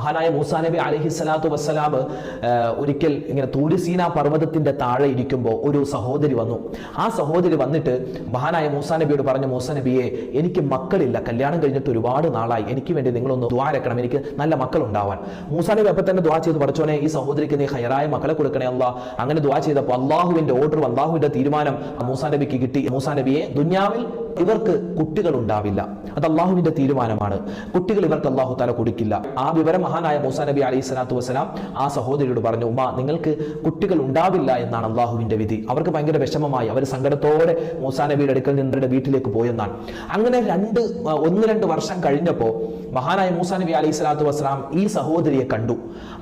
മഹാനായ മൂസാ നബി അലഹി സ്വലാത്തു വസ്സലാം ഒരിക്കൽ ഇങ്ങനെ തൂരിസീന പർവതത്തിന്റെ താഴെ ഇരിക്കുമ്പോൾ ഒരു സഹോദരി വന്നു. ആ സഹോദരി വന്നിട്ട് മഹാനായ മൂസാ നബിയോട് പറഞ്ഞു മൂസാ നബിയെ എനിക്ക് മക്കളില്ല. കല്യാണം കഴിഞ്ഞിട്ട് ഒരുപാട് നാളായി. എനിക്ക് വേണ്ടി നിങ്ങളൊന്ന് ദ്വാരക്കണം എനിക്ക് നല്ല മക്കൾ ഉണ്ടാവാൻ മൂസാ നബി അപ്പം തന്നെ ദ്വാ ചെയ്ത് പഠിച്ചോനെ ഈ സഹോദരിക്ക് നീ ഹയറായ മക്കളെ കൊടുക്കണേ അല്ല. അങ്ങനെ ദ്വാ ചെയ്തപ്പോൾ അള്ളാഹുവിന്റെ ഓർഡർ അള്ളാഹുവിന്റെ തീരുമാനം മൂസാ നബിക്ക് കിട്ടി. മൂസാ നബിയെ ദുന്യാവിൽ ഇവർക്ക് കുട്ടികൾ ഉണ്ടാവില്ല അത് അള്ളാഹുവിന്റെ തീരുമാനമാണ്. കുട്ടികൾ ഇവർക്ക് അള്ളാഹു താല കൊടുക്കില്ല. ആ വിവരം മഹാനായ മൂസാ നബി അലൈഹി സ്വലാത്തു വസ്സലാം ആ സഹോദരിയോട് പറഞ്ഞു ഉമ്മ നിങ്ങൾക്ക് കുട്ടികൾ ഉണ്ടാവില്ല എന്നാണ് അള്ളാഹുവിന്റെ വിധി. അവർക്ക് ഭയങ്കര വിഷമമായി. അവർ സങ്കടത്തോടെ മൂസാ നബിയുടെ അടുക്കൽ നിന്നവരുടെ വീട്ടിലേക്ക് പോയെന്നാണ്. അങ്ങനെ രണ്ട് ഒന്ന് രണ്ട് വർഷം കഴിഞ്ഞപ്പോൾ മഹാനായ മൂസാ നബി അലൈഹി സ്വലാത്തു വസ്സലാം ഈ സഹോദരിയെ കണ്ടു.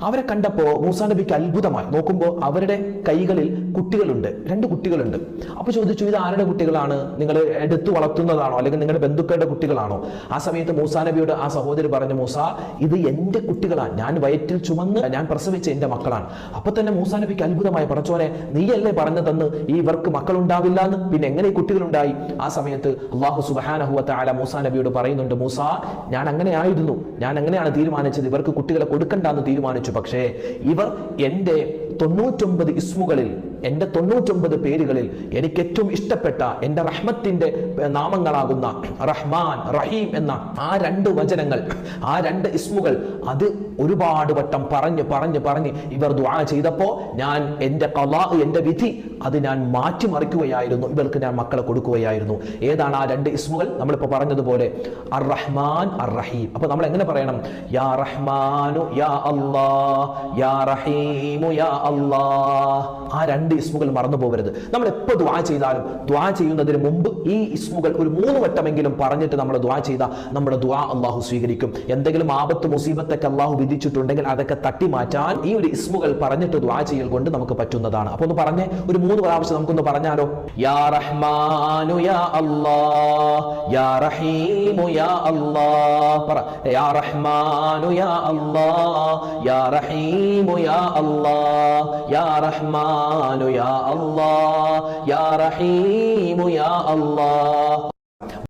അവരെ കണ്ടപ്പോൾ മൂസാ നബിക്ക് അത്ഭുതമായി. നോക്കുമ്പോൾ അവരുടെ കൈകളിൽ കുട്ടികളുണ്ട്. രണ്ട് കുട്ടികളുണ്ട്. അപ്പോൾ ചോദിച്ചു ഇത് ആരുടെ കുട്ടികളാണ്? നിങ്ങൾ എടുത്തു വളർത്തുന്നതാണോ? അല്ലെങ്കിൽ നിങ്ങളുടെ ബന്ധുക്കളുടെ കുട്ടികളാണോ? ആ സമയത്ത് മൂസാ നബിയോട് ആ സഹോദരി പറഞ്ഞു മൂസ ഇത് എന്റെ കുട്ടികളാണ് ഞാൻ വയറ്റിൽ ചുമന്ന് ഞാൻ പ്രസവിച്ച എന്റെ മക്കളാണ്. അപ്പൊ തന്നെ മൂസാ നബിക്ക് അത്ഭുതമായി പറച്ചോനെ നീയല്ലേ പറഞ്ഞു തന്ന് ഈ ഇവർക്ക് മക്കളുണ്ടാവില്ല എന്ന്? പിന്നെ എങ്ങനെ കുട്ടികളുണ്ടായി? ആ സമയത്ത് അള്ളാഹു സുബാനഹുവത്ത ആല മൂസാ നബിയോട് പറയുന്നുണ്ട് മൂസ ഞാൻ അങ്ങനെ ആയിരുന്നു. ഞാൻ അങ്ങനെയാണ് തീരുമാനിച്ചത്. ഇവർക്ക് കുട്ടികളെ കൊടുക്കണ്ടെന്ന് തീരുമാനിച്ചു. പക്ഷേ ഇവർ എന്റെ തൊണ്ണൂറ്റൊമ്പത് ഇസ്മുകളിൽ എന്റെ തൊണ്ണൂറ്റൊമ്പത് പേരുകളിൽ എനിക്ക് ഏറ്റവും ഇഷ്ടപ്പെട്ട എന്റെ റഹ്മത്തിന്റെ നാമങ്ങളാകുന്ന റഹ്മാൻ റഹീം എന്ന ആ രണ്ട് വചനങ്ങൾ ആ രണ്ട് ഇസ്മുകൾ അത് ഒരുപാട് വട്ടം പറഞ്ഞ് പറഞ്ഞ് പറഞ്ഞ് ഇവർ ദ്വാ ചെയ്തപ്പോൾ ഞാൻ എന്റെ കലാ എന്റെ വിധി അത് ഞാൻ മാറ്റിമറിക്കുകയായിരുന്നു. ഇവർക്ക് ഞാൻ മക്കളെ കൊടുക്കുകയായിരുന്നു. ഏതാണ് ആ രണ്ട് ഇസ്മുകൾ? നമ്മളിപ്പോൾ പറഞ്ഞതുപോലെ അർ റഹ്മാൻ അർ റഹീം അപ്പോൾ നമ്മൾ എങ്ങനെ പറയണം? യാ റഹ്മാനു യാ അല്ലാ യാ റഹീമു യാ അല്ലാ ആ രണ്ട് ഇസ്മുകൾ മറന്നു പോകരുത് നമ്മൾ എപ്പോൾ ദ്വാ ചെയ്താലും ദ്വാ ചെയ്യുന്നതിന് മുമ്പ് ഈ ഇസ്മുകൾ ഒരു മൂന്ന് വട്ടമെങ്കിലും പറഞ്ഞിട്ട് നമ്മൾ ദ്വാ ചെയ്ത നമ്മുടെ ദ്വാ അള്ളാഹു സ്വീകരിക്കും. എന്തെങ്കിലും ആപത്ത് മുസീബത്തൊക്കെ അള്ളാഹു വിധിച്ചിട്ടുണ്ടെങ്കിൽ അതൊക്കെ തട്ടി മാറ്റാൻ ഈ ഒരു ഇസ്മുകൾ പറഞ്ഞിട്ട് ദ്വാ ചെയ്യൽ കൊണ്ട് നമുക്ക് പറ്റുന്നതാണ്. അപ്പോൾ ഒന്ന് പറഞ്ഞേ ഒരു മൂന്ന് പ്രാവശ്യം നമുക്കൊന്ന് പറഞ്ഞാലോ? യാ റഹ്മാനു യാ അല്ലാ യാ റഹീമു യാ അല്ലാ പറ യാ റഹ്മാനു യാ അല്ലാ യാ റഹീമു യാ അല്ലാ യാ റഹ്മാനു യാ അല്ലാ യാ റഹീമു യാ അല്ലാ